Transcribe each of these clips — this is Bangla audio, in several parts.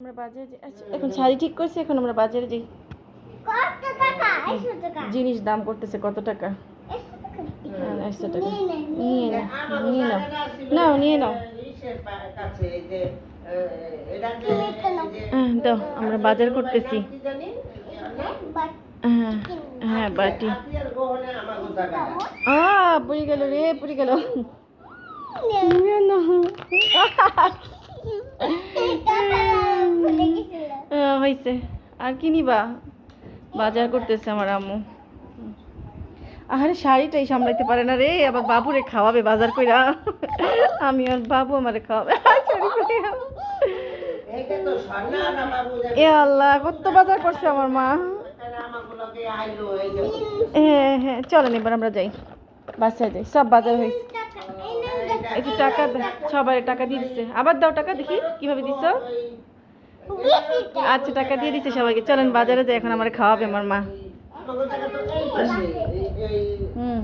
আমরা বাজারে আচ্ছা, এখন শাড়ি ঠিক করছি এখন আমরা বাজারে যাই। জিনিস দাম করতেছে কত টাকা? হ্যাঁ, নিয়ে নাও নিয়ে নাও। নাও নিয়ে নাও। হ্যাঁ, দাও আমরা বাজার করতেছি। হ্যাঁ হ্যাঁ বাটি। আ পড়ে গেল রে পড়ে গেল। নিয়ে হয়েছে আর কি নিবা? বাজার করতেছে আমার আম্মু। আরে শাড়িটাই সামলাইতে পারে না রে। আবার বাবুরে খাওয়াবে বাজার কইরা। আমি আর বাবু আমারে খাওয়াবে এ আল্লাহ, কত বাজার করছে আমার মা। হ্যাঁ হ্যাঁ চলেন, এবার আমরা যাই। বাসায় যাই। সব বাজার হয়েছে একটু টাকা সবাই টাকা দিয়ে দিচ্ছে আবার দাও টাকা, দেখি কীভাবে দিচ্ছ আচ্ছা টাকা দিয়ে দিচ্ছে সবাইকে। চলেন বাজারে যাই, এখন আমার খাওয়াবে আমার মা। হুম।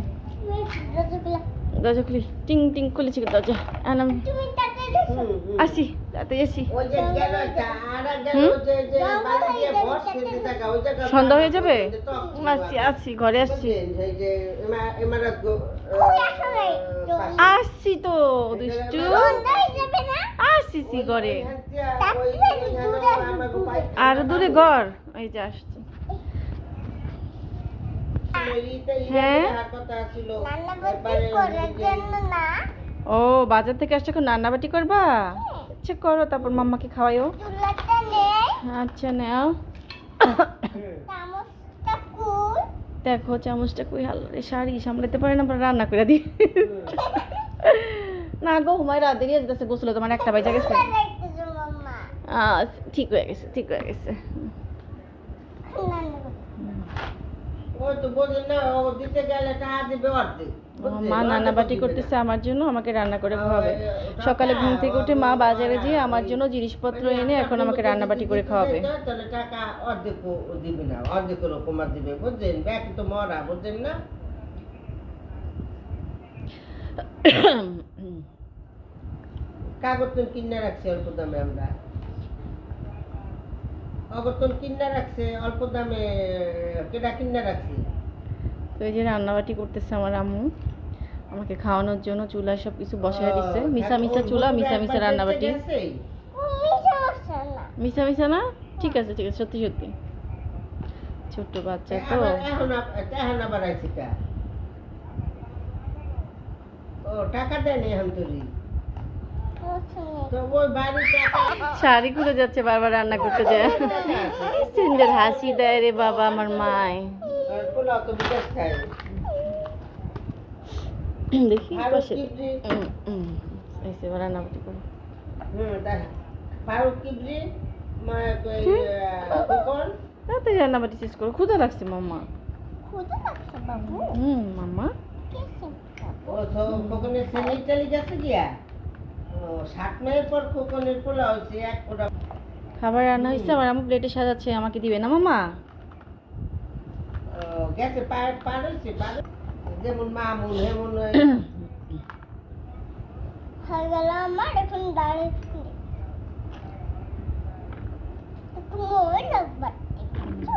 দরজা খুলি। টিং টিং খুলেছি দরজা। টাকা দিছো আসি তাতে আসি। সন্ধ্যা হয়ে যাবে? আসছি আসছি ঘরে আসছি। আসছি তো দুষ্টু। আসছি ঘরে। আর দূরে ঘর। এই যে আসছি। হ্যাঁ? ও বাজার থেকে আসছে এখন রান্নাবাটি করবা? আচ্ছা করো তারপর মাম্মাকে খাওয়াইও। আচ্ছা নাও। দেখো চামচটা কই হালো রে শাড়ি সামলাতে পারে না রান্না করে দিই। না গো হুমায় রাত দেরি আজ গোসলে তোমার একটা বাজে গেছে। আ ঠিক হয়ে গেছে ঠিক হয়ে গেছে রান্না করো। ও, মা রান্না বাটি করতেছে আমার জন্য আমাকে রান্না করে খাওয়াবে। সকালে ঘুম থেকে উঠে মা বাজারে যেয়ে আমার জন্য জিনিসপত্র এনে এখন আমাকে রান্না বাটি করে খাওয়াবে। তাহলে টাকা অর্ধেক দিবে না অর্ধেক রকম দিবে বুঝছেন? ব্যাগ তো মরা বুঝছেন না? কাগজতন কিনে রাখছি অল্প দামে আমরা। কাগজতন কিনে রাখছে অল্প দামে কেটা কিনে রাখছি? তো এই যে রান্নাবাটি করতেছে আমার আম্মু আমাকে খাওয়ানোর জন্য চুলায় সব কিছু বসায় দিচ্ছে মিশা মিশা চুলা মিশা মিশা রান্নাবাটি। মিশা না মিশা মিশা না? ঠিক আছে ঠিক আছে সত্যি সত্যি। ছোট্ট বাচ্চা তো। এখন আবার আইছি ও টাকা দেয়নি এখন তুই প্রথমে তো ওই বাড়ি টাকা শাড়ি খুলে যাচ্ছে বারবার রান্না করতে যায়। সুন্দর হাসি দেয় রে বাবা আমার মায়। দেখি পাশে। কিবরি উম, উম, এই সে এবার রান্নাবাটি করো হুম দেখা। ফারুক কিবরি মা কই কোকন তাড়াতাড়ি রান্নাবাটি শেষ করো। ক্ষুদা লাগছে মাম্মা। খুদে লাগছে বাবু হুম মাম্মা। ও তো গেছে গিয়া ও সাত পর কোকনের পোলাও হচ্ছে এক ওটা খাবার রান্না হয়েছে আবার আমার প্লেটে সাজাচ্ছে আমাকে দিবে না মামা? গেছে পার পার হয়েছে পার। যেমন মামুন হেমন হয়ে গেল আমার এখন দাঁড়িয়ে একটু মোবাইল লাগবে।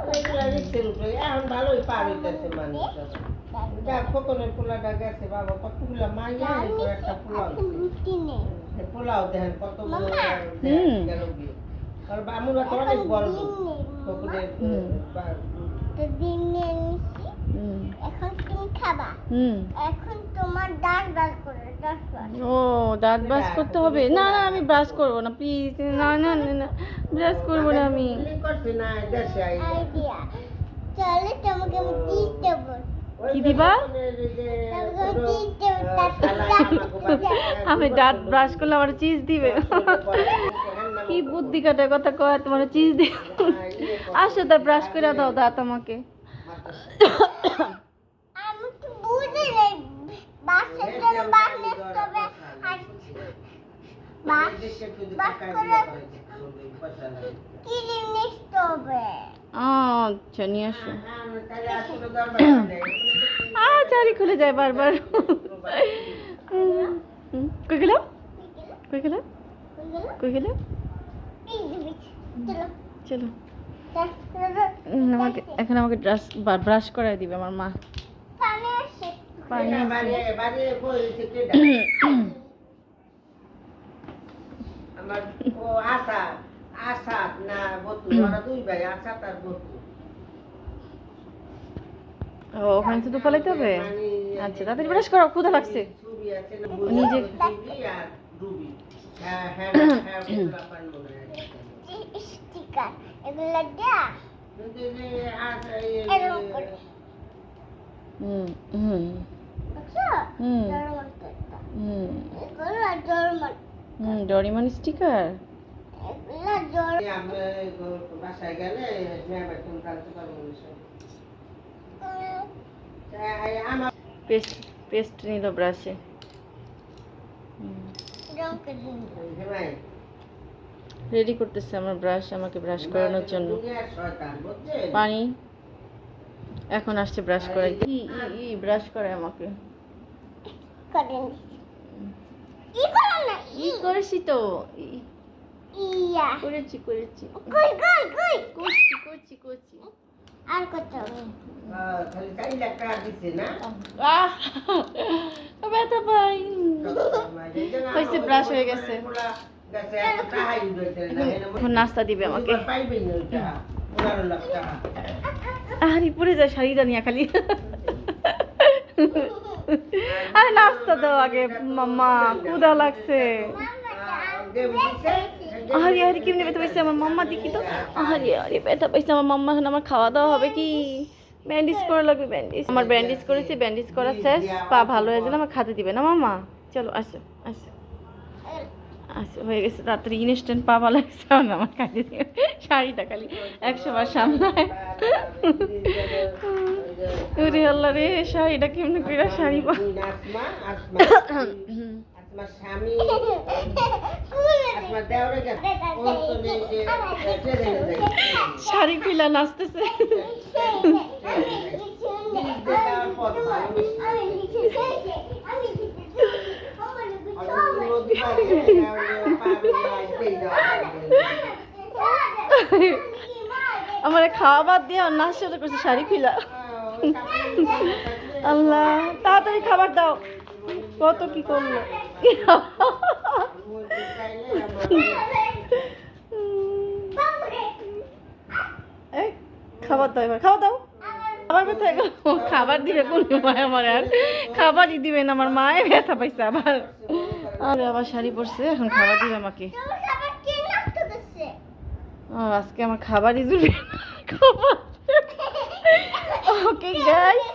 ওইগুলা রিক্সের উপরে এখন ভালোই পার হইতেছে মানুষ পোলাটা গেছে বাবা কতগুলা মাইয়া হইতো একটা পোলাও হইছে। রুটি নেই। সে পোলাও দেখেন কত বড় মামা। হুম। গেল গিয়ে। আর আমরা তো অনেক এখন বড় তুমি খাবা। তোমার দাঁত ও দাঁত ব্রাশ করতে হবে? না না আমি ব্রাশ করব না প্লিজ না না না না ব্রাশ করব না আমি। করছে না দেশে আই আইডিয়া। চলে তোমাকে আমি টিচ দেবো কি দিবা? আমি দাঁত ব্রাশ করলে আমার চিজ দিবে। কি বুদ্ধি কাটা কথা কয়, তোমার চিজ দিবে। আসো তা ব্রাশ করে দাও দাঁত আমাকে। কি হবে? আচ্ছা নিয়ে আসো। আ চারি খুলে যায় বারবার। কই গেল? কই গেল? কই গেল? চলো। আমাকে এখন আমাকে ব্রাশ ব্রাশ করাই দিবে আমার মা। পানি? আমার ও আশা। আশা না বতু ওরা দুই ভাই আশা তার বতু ও ওখানে শুধু ফলাইতে হবে? আচ্ছা তাড়াতাড়ি ব্রাশ করো ক্ষুধা লাগছে। ছবি আছে না নিজে- ছবি আর রুবি। হ্যাঁ হ্যাঁ হ্যাঁ মনে হয়। স্টিকার এগুলো দেয়া। হুম ডরিমন স্টিকার বাসায় গেলে পেস্ট পেস্ট নিল ব্রাশে রেডি করতেছে আমার ব্রাশ আমাকে ব্রাশ করানোর জন্য। পানি। এখন আসছে ব্রাশ করে ই ই ব্রাশ করে আমাকে। ই করেছি তো। ই করেছি করেছি। কই কই কই? করছি করছি করছি। আর আহ ব্যথা পাই। হয়েছে, brush হয়ে গেছে। এখন নাস্তা দিবে আমাকে। আরে যায় শাড়িটা নিয়ে খালি। আরে নাস্তা দাও আগে মাম্মা। কুদা লাগছে। আরে আরে কেমনি ব্যথা পাইছে আমার মাম্মা দেখি তো। আরে আরে ব্যথা পাইছে আমার মাম্মা এখন আমার খাওয়া দাওয়া হবে কি? ব্যান্ডেজ করা লাগবে ব্যান্ডেজ। আমার ব্যান্ডেজ করেছি ব্যান্ডেজ করা শেষ পা ভালো হয়ে গেলে আমার খাতে দিবে না মাম্মা? চলো আসো আসো। আচ্ছা হয়ে গেছে তাড়াতাড়ি ইনস্ট্যান্ট পা ভালো লাগছে আমার আমার খাতে দিবে। শাড়িটা খালি একশো বার সামলায়। ওরে আল্লাহ রে শাড়িটা কেমনি করে শাড়ি পা আসমা স্বামী তো শাড়ি খুলা নাচতেছে। আমার বাদ দিয়ে আর নাচ করছে, শাড়ি খুলা আল্লাহ, তাড়াতাড়ি খাবার দাও। কত কি করল? খাবার দাও এবার খাবার দাও। আমার কোথায় খাবার দিবে কোন মায় আমার আর? খাবারই দিবে না আমার মায়ের ব্যথা পাইছে আবার। আরে আবার শাড়ি পরছে এখন খাবার দিবে আমাকে। আজকে আমার খাবারই জুড়বে ওকে গাইস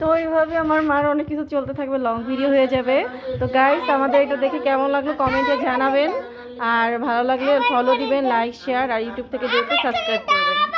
তো এইভাবে আমার মার অনেক কিছু চলতে থাকবে লং ভিডিও হয়ে যাবে। তো গাইস আমাদের এটা দেখে কেমন লাগল কমেন্টে জানাবেন। আর ভালো লাগলে ফলো দিবেন লাইক শেয়ার আর ইউটিউব থেকে দেখতে সাবস্ক্রাইব করবেন।